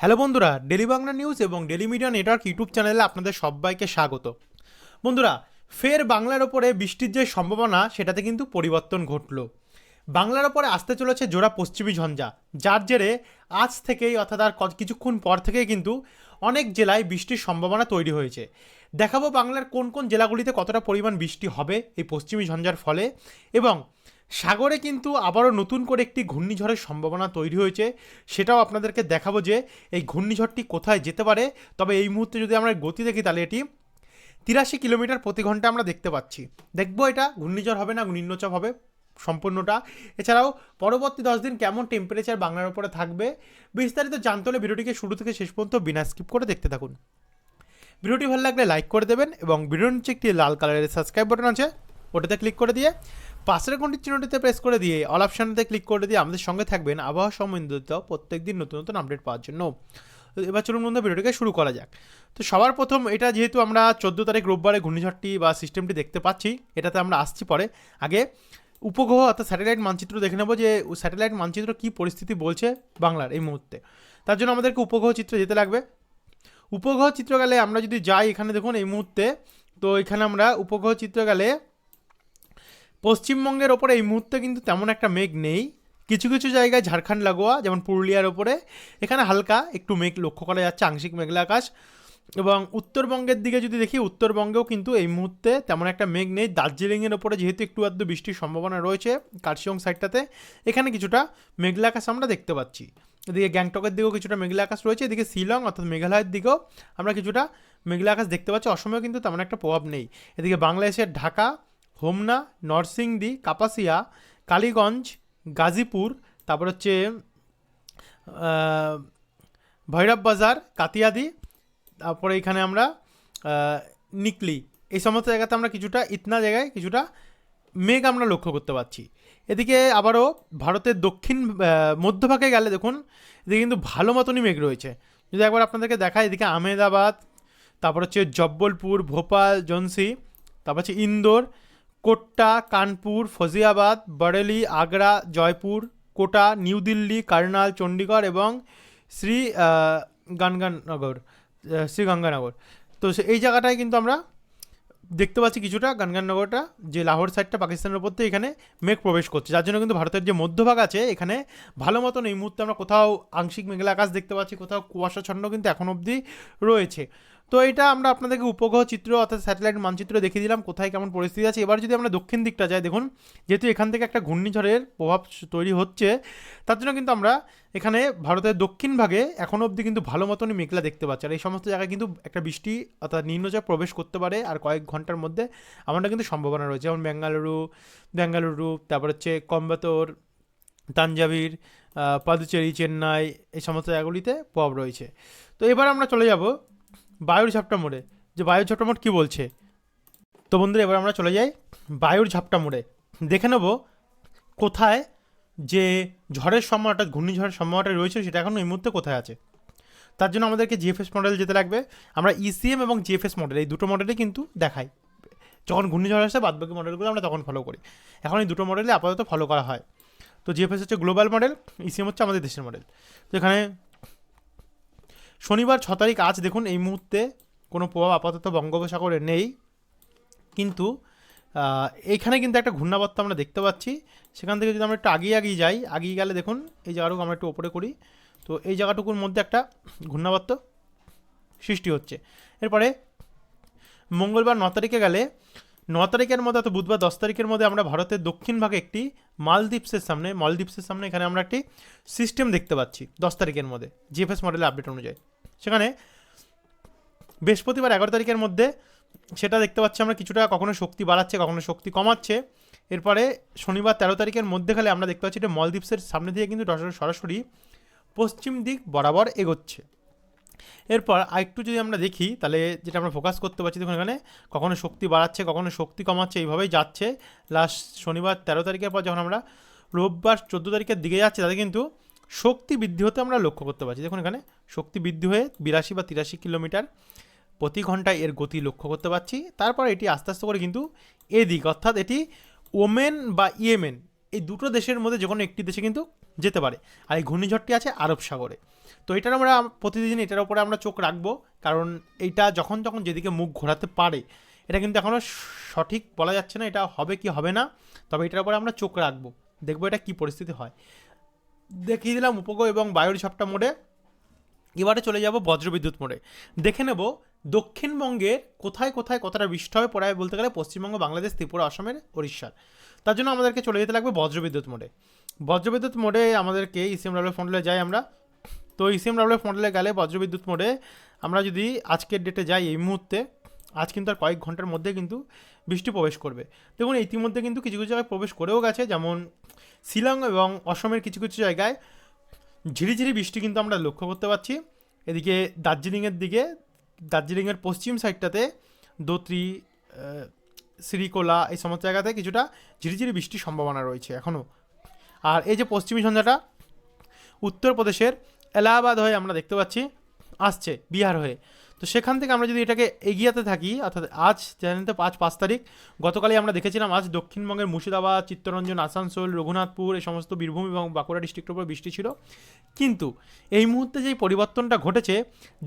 Hello বন্ধুরা, daily Bangla news এবং daily media network YouTube চ্যানেলে আপনাদের সবাইকে স্বাগত। বন্ধুরা, ফের বাংলার ওপরে বৃষ্টির যে সম্ভাবনা, সেটাতে কিন্তু পরিবর্তন ঘটলো। বাংলার ওপরে আসতে চলেছে জোড়া পশ্চিমী ঝঞ্ঝা, যার জেরে আজ থেকেই, অর্থাৎ আর কিছুক্ষণ পর থেকেই কিন্তু অনেক জেলায় বৃষ্টির সম্ভাবনা তৈরি হয়েছে। দেখাবো বাংলার কোন কোন জেলাগুলিতে কতটা পরিমাণ বৃষ্টি হবে এই পশ্চিমী ঝঞ্ঝার ফলে এবং সাগরে কিন্তু আবারও নতুন করে একটি ঘূর্ণিঝড়ের সম্ভাবনা তৈরি হয়েছে। সেটাও আপনাদেরকে দেখাবো যে এই ঘূর্ণিঝড়টি কোথায় যেতে পারে। তবে এই মুহূর্তে যদি আমরা গতি দেখি তাহলে এটি তিরাশি কিলোমিটার প্রতি ঘণ্টা আমরা দেখতে পাচ্ছি। দেখব এটা, ঘূর্ণিঝড় হবে না নিম্নচাপ হবে সম্পূর্ণটা। এছাড়াও পরবর্তী দশ দিন কেমন টেম্পারেচার বাংলার উপরে থাকবে, বিস্তারিত জানতে হলে ভিডিওটিকে শুরু থেকে শেষ পর্যন্ত বিনা স্কিপ করে দেখতে থাকুন। ভিডিওটি ভালো লাগলে লাইক করে দেবেন এবং ভিডিওর নিচে একটি লাল কালারের সাবস্ক্রাইব বাটন আছে, ওটাতে ক্লিক করে দিয়ে পাশের ঘন্টির চিহ্নটিতে প্রেস করে দিয়ে অল অপশানটিতে ক্লিক করে দিয়ে আমাদের সঙ্গে থাকবেন আবহাওয়া সম্বন্ধিত প্রত্যেক দিন নতুন নতুন আপডেট পাওয়ার জন্য। এবার চলুন বন্ধু ভিডিওটিকে শুরু করা যাক। তো সবার প্রথম এটা যেহেতু আমরা চোদ্দ তারিখ রোববারে ঘূর্ণিঝড়টি বা সিস্টেমটি দেখতে পাচ্ছি, এটাতে আমরা আসছি পরে। আগে উপগ্রহ অর্থাৎ স্যাটেলাইট মানচিত্র দেখে নেব যে স্যাটেলাইট মানচিত্র কী পরিস্থিতি বলছে বাংলার এই মুহূর্তে। তার জন্য আমাদেরকে উপগ্রহ চিত্র যেতে লাগবে। উপগ্রহ চিত্র গেলে আমরা যদি যাই এখানে দেখুন এই মুহূর্তে, তো এখানে আমরা উপগ্রহ চিত্র গেলে পশ্চিমবঙ্গের ওপরে এই মুহূর্তে কিন্তু তেমন একটা মেঘ নেই। কিছু কিছু জায়গায় ঝাড়খণ্ড লাগোয়া, যেমন পুরুলিয়ার ওপরে। এখানে হালকা একটু মেঘ লক্ষ্য করা যাচ্ছে, আংশিক মেঘলা আকাশ। এবং উত্তরবঙ্গের দিকে যদি দেখি, উত্তরবঙ্গেও কিন্তু এই মুহূর্তে তেমন একটা মেঘ নেই। দার্জিলিংয়ের ওপরে যেহেতু একটু আধটু বৃষ্টির সম্ভাবনা রয়েছে, কার্শিয়ং সাইডটাতে, এখানে কিছুটা মেঘলা আকাশ আমরা দেখতে পাচ্ছি। এদিকে গ্যাংটকের দিকেও কিছুটা মেঘলা আকাশ রয়েছে, এদিকে শিলং অর্থাৎ মেঘালয়ের দিকেও আমরা কিছুটা মেঘলা আকাশ দেখতে পাচ্ছি। অসমেও কিন্তু তেমন একটা প্রভাব নেই। এদিকে বাংলাদেশের ঢাকা হোমনা, নরসিংদী, কাপাসিয়া, কালীগঞ্জ, গাজীপুর, তারপর হচ্ছে ভৈরব বাজার, কাতিয়াদি, তারপরে এখানে আমরা নিকলি। এই সমস্ত জায়গাতে আমরা কিছুটা ইতনা জায়গায় কিছুটা মেঘ আমরা লক্ষ্য করতে পারছি। এদিকে আবারও ভারতের দক্ষিণ মধ্যভাগে গেলে দেখুন, এদিকে কিন্তু ভালো মতনই মেঘ রয়েছে। যদি একবার আপনাদেরকে দেখায় এদিকে আহমেদাবাদ, তারপর হচ্ছে জব্বলপুর, ভোপাল জনসি তারপর হচ্ছে ইন্দোর কোট্টা কানপুর ফজিয়াবাদ বরেলি আগ্রা জয়পুর কোটা নিউ দিল্লি কার্নাল চণ্ডীগড় এবং শ্রী আহ, গানগাননগর শ্রী গঙ্গানগর তো এই জায়গাটায় কিন্তু আমরা দেখতে পাচ্ছি কিছুটা গানগাননগরটা যে লাহোর সাইডটা পাকিস্তানের উপর দিয়ে এখানে মেঘ প্রবেশ করছে। যার জন্য কিন্তু ভারতের যে মধ্যভাগ আছে এখানে ভালো মতন এই মুহূর্তে আমরা কোথাও আংশিক মেঘলা আকাশ দেখতে পাচ্ছি কোথাও কুয়াশা কুয়াশাচ্ছন্ন কিন্তু এখন অবধি রয়েছে। তো এটা আমরা আপনাদেরকে উপগ্রহ চিত্র অর্থাৎ স্যাটেলাইট মানচিত্র দেখিয়ে দিলাম, কোথায় কেমন পরিস্থিতি আছে। এবার যদি আমরা দক্ষিণ দিকটা যাই, দেখুন, যেহেতু এখান থেকে একটা ঘূর্ণিঝড়ের প্রভাব তৈরি হচ্ছে, তার জন্য কিন্তু আমরা এখানে ভারতের দক্ষিণ ভাগে এখনও অবধি কিন্তু ভালো মতনই মেঘলা দেখতে পাচ্ছি। আর এই সমস্ত জায়গায় কিন্তু একটা বৃষ্টি অর্থাৎ নিম্নচাপ প্রবেশ করতে পারে, আর কয়েক ঘণ্টার মধ্যে আমরা কিন্তু সম্ভাবনা রয়েছে। যেমন বেঙ্গালুরু বেঙ্গালুরু, তারপর হচ্ছে কম্বাতোর তাঞ্জাবির পাদুচেরি, চেন্নাই, এই সমস্ত জায়গাগুলিতে প্রভাব রয়েছে। তো এবার আমরা চলে যাব বায়ুর ঝাপটা মোড়ে। যে বায়ুর ঝাপটা মোড় কী বলছে? তো বন্ধুরা, এবার আমরা চলে যাই বায়ুর ঝাপটা মোড়ে। দেখে নেব কোথায় যে ঝড়ের সম্ভাবনাটা ঘূর্ণিঝড়ের সম্ভাবনাটা রয়েছে, সেটা এখন এই মুহূর্তে কোথায় আছে। তার জন্য আমাদেরকে জিএফএস মডেল যেতে লাগবে। আমরা ইসিএম এবং জিএফএস মডেল এই দুটো মডেলই কিন্তু দেখাই। যখন ঘূর্ণিঝড় আসে, বাদবাকি মডেলগুলো আমরা তখন ফলো করি। এখন এই দুটো মডেলে আপাতত ফলো করা হয়। তো জিএফএস হচ্ছে গ্লোবাল মডেল ইসিএম হচ্ছে আমাদের দেশের মডেল তো এখানে শনিবার ছ তারিখ আজ দেখুন এই মুহূর্তে কোনো প্রভাব আপাতত বঙ্গোপসাগরে নেই। কিন্তু এইখানে কিন্তু একটা ঘূর্ণাবর্ত আমরা দেখতে পাচ্ছি। সেখান থেকে যদি আমরা একটু আগিয়ে আগিয়ে যাই, আগিয়ে গেলে দেখুন এই জায়গাটুকু আমরা একটু ওপরে করি। তো এই জায়গাটুকুর মধ্যে একটা ঘূর্ণাবর্ত সৃষ্টি হচ্ছে। এরপরে মঙ্গলবার ন তারিখে গেলে, ন তারিখের মধ্যে অর্থাৎ বুধবার দশ তারিখের মধ্যে আমরা ভারতের দক্ষিণ ভাগে একটি মালদ্বীপসের সামনে মালদ্বীপসের সামনে এখানে আমরা একটি সিস্টেম দেখতে পাচ্ছি দশ তারিখের মধ্যে জিএফএস মডেলের আপডেট অনুযায়ী। সেখানে বৃহস্পতিবার এগারো তারিখের মধ্যে সেটা দেখতে পাচ্ছি আমরা কিছুটা কখনো শক্তি বাড়াচ্ছে, কখনো শক্তি কমাচ্ছে। এরপরে শনিবার তেরো তারিখের মধ্যে খালে আমরা দেখতে পাচ্ছি এটা মলদ্বীপসের সামনে দিয়ে কিন্তু সরাসরি- পশ্চিম দিক বরাবর এগোচ্ছে। এরপর আরেকটু যদি আমরা দেখি, তাহলে যেটা আমরা ফোকাস করতে পারছি দেখুন এখানে, কখনো শক্তি বাড়াচ্ছে, কখনো শক্তি কমাচ্ছে, এইভাবেই যাচ্ছে। লাস্ট শনিবার তেরো তারিখের পর যখন আমরা রোববার চোদ্দ তারিখের দিকে যাচ্ছে, তাতে কিন্তু শক্তি বৃদ্ধি হতে আমরা লক্ষ্য করতে পারছি। দেখুন এখানে, শক্তি বৃদ্ধি হয়ে বিরাশি বা তিরাশি কিলোমিটার প্রতি ঘন্টায় এর গতি লক্ষ্য করতে পারছি। তারপর এটি আস্তে আস্তে করে কিন্তু এদিক, অর্থাৎ এটি ওমেন বা ইয়েমেন, এই দুটো দেশের মধ্যে যে কোনো একটি দেশে কিন্তু যেতে পারে। আর এই ঘূর্ণিঝড়টি আছে আরব সাগরে। তো এটার আমরা প্রতিদিন এটার উপরে আমরা চোখ রাখব, কারণ এইটা যখন যখন যেদিকে মুখ ঘোরাতে পারে, এটা কিন্তু এখনও সঠিক বলা যাচ্ছে না, এটা হবে কি হবে না, তবে এটার উপরে আমরা চোখ রাখব, দেখব এটা কি পরিস্থিতি হয়। দেখিয়ে দিলাম উপগ্রহ এবং বায়ুর ঝপটা মোড়ে। এবারে চলে যাব বজ্রবিদ্যুৎ মোড়ে। দেখে নেব দক্ষিণবঙ্গে কোথায় কোথায় কতটা বৃষ্টি হবে পড়ায় বলতে গেলে পশ্চিমবঙ্গ, বাংলাদেশ, ত্রিপুরা আসামের উড়িষ্যার তার জন্য আমাদেরকে চলে যেতে লাগবে বজ্রবিদ্যুৎ মোড়ে। বজ্রবিদ্যুৎ মোড়ে আমাদেরকে ইসিএম ডাব্লিউ ফন্ডলে যাই আমরা। তো ইসিএম ডাব্লিউ ফন্ডলে গেলে বজ্রবিদ্যুৎ মোড়ে আমরা যদি আজকের ডেটে যাই এই মুহূর্তে, আজ কিন্তু আর কয়েক ঘণ্টার মধ্যে কিন্তু বৃষ্টি প্রবেশ করবে। দেখুন, ইতিমধ্যে কিন্তু কিছু কিছু জায়গায় প্রবেশ করেও গেছে, যেমন শিলং এবং অসমের কিছু কিছু জায়গায় ঝিরিঝিরি বৃষ্টি কিন্তু আমরা লক্ষ্য করতে পারছি। এদিকে দার্জিলিংয়ের দিকে, দার্জিলিংয়ের পশ্চিম সাইডটাতে দোত্রি শ্রীকোলা এই সমস্ত জায়গাতে কিছুটা ঝিরিঝিরি বৃষ্টির সম্ভাবনা রয়েছে এখনও আর এই যে পশ্চিমী সন্ধ্যাটা উত্তরপ্রদেশের এলাহাবাদ হয়ে আমরা দেখতে পাচ্ছি, আসছে বিহার হয়ে। তো সেখান থেকে আমরা যদি এটাকে এগিয়াতে থাকি, অর্থাৎ আজ জানেন পাঁচ পাঁচ তারিখ, গতকালই আমরা দেখেছিলাম আজ দক্ষিণবঙ্গের মুর্শিদাবাদ, চিত্তরঞ্জন, আসানসোল, রঘুনাথপুর, এই সমস্ত বীরভূম এবং বাঁকুড়া ডিস্ট্রিক্টের উপর বৃষ্টি ছিল। কিন্তু এই মুহূর্তে যেই পরিবর্তনটা ঘটেছে,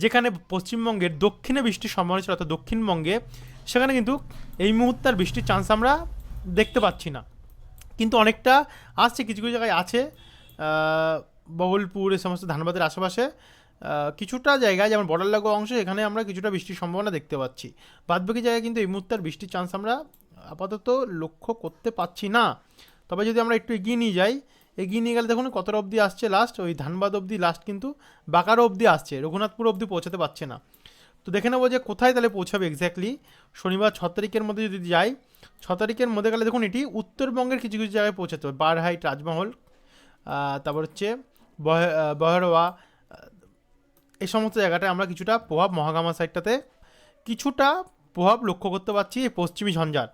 যেখানে পশ্চিমবঙ্গের দক্ষিণে বৃষ্টির সম্ভাবনা ছিল, অর্থাৎ দক্ষিণবঙ্গে, সেখানে কিন্তু এই মুহূর্তে আর বৃষ্টির চান্স আমরা দেখতে পাচ্ছি না। কিন্তু অনেকটা আসছে, কিছু কিছু জায়গায় আছে বহলপুর এ সমস্ত ধানবাদের আশেপাশে। কিছুটা জায়গায়, যেমন বর্ডার লাগোয়া অংশ, এখানে আমরা কিছুটা বৃষ্টির সম্ভাবনা দেখতে পাচ্ছি। বাদবাকি জায়গায় কিন্তু এই মুহূর্তে বৃষ্টির চান্স আমরা আপাতত লক্ষ্য করতে পাচ্ছি না। তবে যদি আমরা একটু এগিয়ে নিয়ে যাই, এগিয়ে নিয়ে গেলে দেখুন কতটা অবধি আসছে লাস্ট ওই ধানবাদ অবধি লাস্ট কিন্তু বাঁকারো অবধি আসছে, রঘুনাথপুর অবধি পৌঁছাতে পারছে না। তো দেখে নেব যে কোথায় তাহলে পৌঁছাবে এক্স্যাক্টলি শনিবার ছ তারিখের মধ্যে যদি যাই, ছ তারিখের মধ্যে গেলে দেখুন এটি উত্তরবঙ্গের কিছু কিছু জায়গায় পৌঁছাতে হবে বারহাইট রাজমহল তারপর হচ্ছে বহ- বহরওয়া এই সমস্ত জায়গাটায় আমরা কিছুটা প্রভাব মহাগামা সাইডটাতে কিছুটা প্রভাব লক্ষ্য করতে পারছি এই পশ্চিমী ঝঞ্ঝার।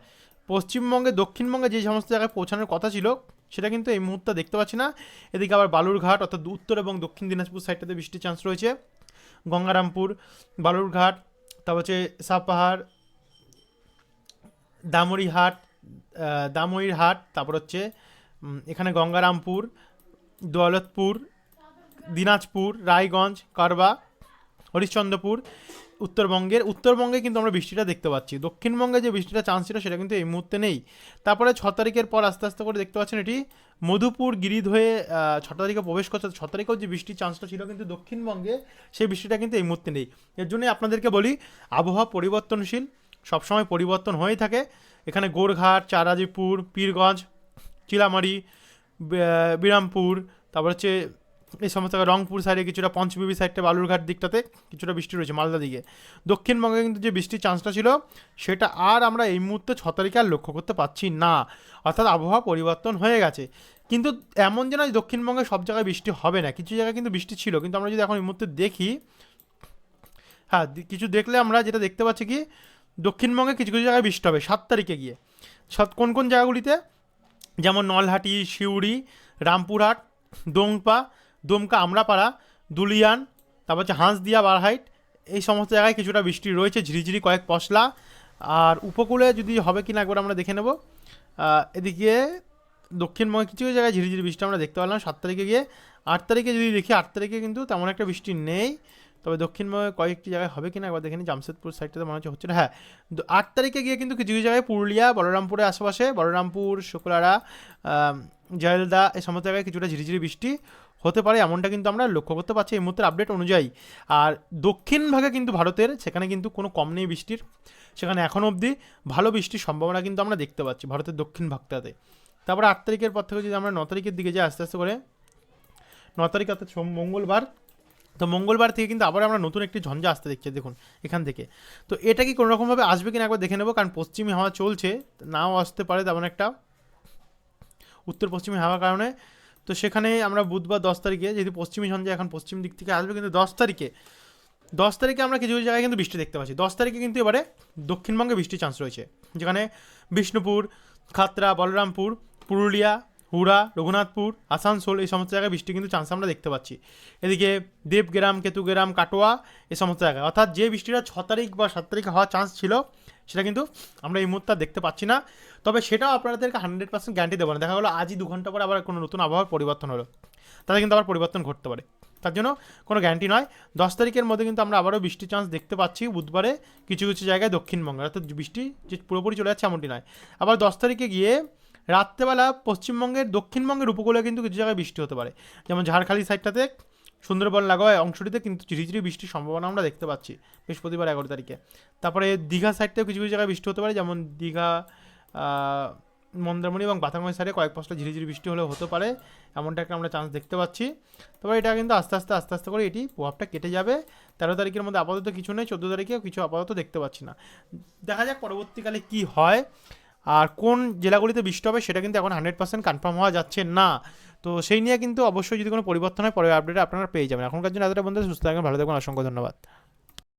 পশ্চিমবঙ্গে দক্ষিণবঙ্গে যে সমস্ত জায়গায় পৌঁছানোর কথা ছিল সেটা কিন্তু এই মুহূর্তে দেখতে পাচ্ছি না। এদিকে আবার বালুরঘাট অর্থাৎ উত্তর এবং দক্ষিণ দিনাজপুর সাইডটাতে বৃষ্টির চান্স রয়েছে। গঙ্গারামপুর বালুরঘাট তারপর হচ্ছে সাপাহাড় দামরিহাট আহ, দামরিহাট তারপর হচ্ছে এখানে গঙ্গারামপুর দৌলতপুর দিনাজপুর, রায়গঞ্জ, কারবা, হরিশ্চন্দ্রপুর, উত্তরবঙ্গের। উত্তরবঙ্গে কিন্তু আমরা বৃষ্টিটা দেখতে পাচ্ছি। দক্ষিণবঙ্গে যে বৃষ্টিটা চান্স ছিল সেটা কিন্তু এই মুহূর্তে নেই। তারপরে ছ তারিখের পর আস্তে আস্তে করে দেখতে পাচ্ছেন এটি মধুপুর গিরিধ হয়ে ছ তারিখে প্রবেশ করছে। ছ তারিখেও যে বৃষ্টির চান্সটা ছিল কিন্তু দক্ষিণবঙ্গে সেই বৃষ্টিটা কিন্তু এই মুহূর্তে নেই। এর জন্যই আপনাদেরকে বলি, আবহাওয়া পরিবর্তনশীল, সবসময় পরিবর্তন হয়েই থাকে। এখানে গোরঘাট চারাজিপুর, পীরগঞ্জ, চিলামারি বিরামপুর, তারপর হচ্ছে এই সমস্ত রংপুর সাইডে কিছুটা পঞ্চবিবি সাইডটা বালুরঘাট দিকটাতে কিছুটা বৃষ্টি রয়েছে, মালদা দিকে। দক্ষিণবঙ্গে কিন্তু যে বৃষ্টির চান্সটা ছিল, সেটা আর আমরা এই মুহূর্তে ছ তারিখে আর লক্ষ্য করতে পারছি না। অর্থাৎ আবহাওয়া পরিবর্তন হয়ে গেছে। কিন্তু এমন যে নয় দক্ষিণবঙ্গে সব জায়গায় বৃষ্টি হবে না। কিছু জায়গায় কিন্তু বৃষ্টি ছিল, কিন্তু আমরা যদি এখন এই মুহূর্তে দেখি হ্যাঁ কিছু দেখলে আমরা যেটা দেখতে পাচ্ছি কি, দক্ষিণবঙ্গে কিছু কিছু জায়গায় বৃষ্টি হবে সাত তারিখে গিয়ে। সাত কোন কোন জায়গাগুলিতে? যেমন নলহাটি, সিউড়ি, রামপুরহাট, দোংপা দমকা আমরাপাড়া দুলিয়ান, তারপর হচ্ছে হাঁসদিয়া, বারহাইট, এই সমস্ত জায়গায় কিছুটা বৃষ্টি রয়েছে, ঝিরিঝিরি কয়েক পশলা। আর উপকূলে যদি হবে কিনা একবার আমরা দেখে নেব। এদিকে দক্ষিণবঙ্গে কিছু কিছু জায়গায় ঝিরিঝিরি বৃষ্টি আমরা দেখতে পেলাম সাত তারিখে গিয়ে। আট তারিখে যদি দেখি, আট তারিখে কিন্তু তেমন একটা বৃষ্টি নেই। তবে দক্ষিণবঙ্গে কয়েকটি জায়গায় হবে কিনা একবার দেখে নিই জামশেদপুর সাইডটাতে মনে হচ্ছে হচ্ছে না। হ্যাঁ আট তারিখে গিয়ে কিন্তু কিছু কিছু জায়গায় পুরুলিয়া, বলরামপুরের আশেপাশে, বলরামপুর, শুক্লারা জয়লদা, এই সমস্ত জায়গায় কিছুটা ঝিরিঝিরি বৃষ্টি। হতে পারে, এমনটা কিন্তু আমরা লক্ষ্য করতে পারছি এই মুহূর্তের আপডেট অনুযায়ী। আর দক্ষিণ ভাগে কিন্তু ভারতের, সেখানে কিন্তু কোনো কম নেই বৃষ্টির। সেখানে এখন অবধি ভালো বৃষ্টির সম্ভাবনা কিন্তু আমরা দেখতে পাচ্ছি ভারতের দক্ষিণ ভাগটাতে। তারপরে আট তারিখের পর থেকে যদি আমরা ন তারিখের দিকে যাই আস্তে আস্তে করে, ন তারিখ অর্থাৎ মঙ্গলবার, তো মঙ্গলবার থেকে কিন্তু আবার আমরা নতুন একটি ঝঞ্ঝা আসতে দেখছি, দেখুন, এখান থেকে। তো এটা কি কোনো রকমভাবে আসবে কিনা একবার দেখে নেব, কারণ পশ্চিমী হাওয়া চলছে, নাও আসতে পারে তেমন একটা। উত্তর পশ্চিমী হাওয়ার কারণে তো সেখানে আমরা বুধবার দশ তারিখে, যেহেতু পশ্চিমী ঝঞ্ঝা এখন পশ্চিম দিক থেকে আসবে, কিন্তু দশ তারিখে দশ তারিখে আমরা কিছু কিছু জায়গায় কিন্তু বৃষ্টি দেখতে পাচ্ছি। দশ তারিখে কিন্তু এবারে দক্ষিণবঙ্গে বৃষ্টির চান্স রয়েছে। যেখানে বিষ্ণুপুর, খাতরা, বলরামপুর, পুরুলিয়া, হুড়া, রঘুনাথপুর, আসানসোল এই সমস্ত জায়গায় বৃষ্টি কিন্তু চান্স আমরা দেখতে পাচ্ছি। এদিকে দেবগ্রাম, কেতুগ্রাম, কাটোয়া, এই সমস্ত জায়গায়। অর্থাৎ যে বৃষ্টিটা ছ তারিখ বা সাত তারিখে হওয়ার চান্স ছিল সেটা কিন্তু আমরা এই মুহূর্তে দেখতে পাচ্ছি না। তবে সেটাও আপনাদেরকে হান্ড্রেড পার্সেন্ট গ্যারান্টি দেবো না। দেখা গেলো আজই দু ঘণ্টা পরে আবার কোনো নতুন আবহাওয়ার পরিবর্তন হলো। তাতে কিন্তু আবার পরিবর্তন ঘটতে পারে। তার জন্য কোনো গ্যারান্টি নয়। দশ তারিখের মধ্যে কিন্তু আমরা আবারও বৃষ্টির চান্স দেখতে পাচ্ছি বুধবারে কিছু কিছু জায়গায় দক্ষিণবঙ্গে। অর্থাৎ বৃষ্টি যে পুরোপুরি চলে যাচ্ছে এমনটি নয়। আবার দশ তারিখে গিয়ে রাত্রেবেলা পশ্চিমবঙ্গের দক্ষিণবঙ্গের উপকূলে কিন্তু কিছু জায়গায় বৃষ্টি হতে পারে। যেমন ঝাড়খালি সাইডটাতে সুন্দরবন লাগোয়া অংশটিতে কিন্তু ঝিরিঝিরি বৃষ্টির সম্ভাবনা আমরা দেখতে পাচ্ছি বৃহস্পতিবার এগারো তারিখে। তারপরে দীঘা সাইডটাও কিছু কিছু জায়গায় বৃষ্টি হতে পারে, যেমন দীঘা মন্দারমণি এবং বাতাঙ্গই সাইডে কয়েক পশলা ঝিরিঝিরি বৃষ্টি হলেও হতে পারে, এমনটা একটা আমরা চান্স দেখতে পাচ্ছি। তবে এটা কিন্তু আস্তে আস্তে আস্তে আস্তে করে এটি প্রভাবটা কেটে যাবে। তেরো তারিখের মধ্যে আপাতত কিছু নেই, চোদ্দ তারিখেও কিছু আপাতত দেখতে পাচ্ছি না। দেখা যাক পরবর্তীকালে কি হয়, আর কোন জেলাগুলিতে বৃষ্টি হবে সেটা কিন্তু এখন হান্ড্রেড পার্সেন্ট কনফার্ম হওয়া যাচ্ছে না। তো সেই নিয়ে কিন্তু অবশ্যই যদি কোনো পরিবর্তন হয় পরে আপডেট আপনারা পেয়ে যাবেন। এখনকার জন্য এতটা বন্ধু সুস্থ থাকবেন, ভালো থাকবেন, অসংখ্য ধন্যবাদ।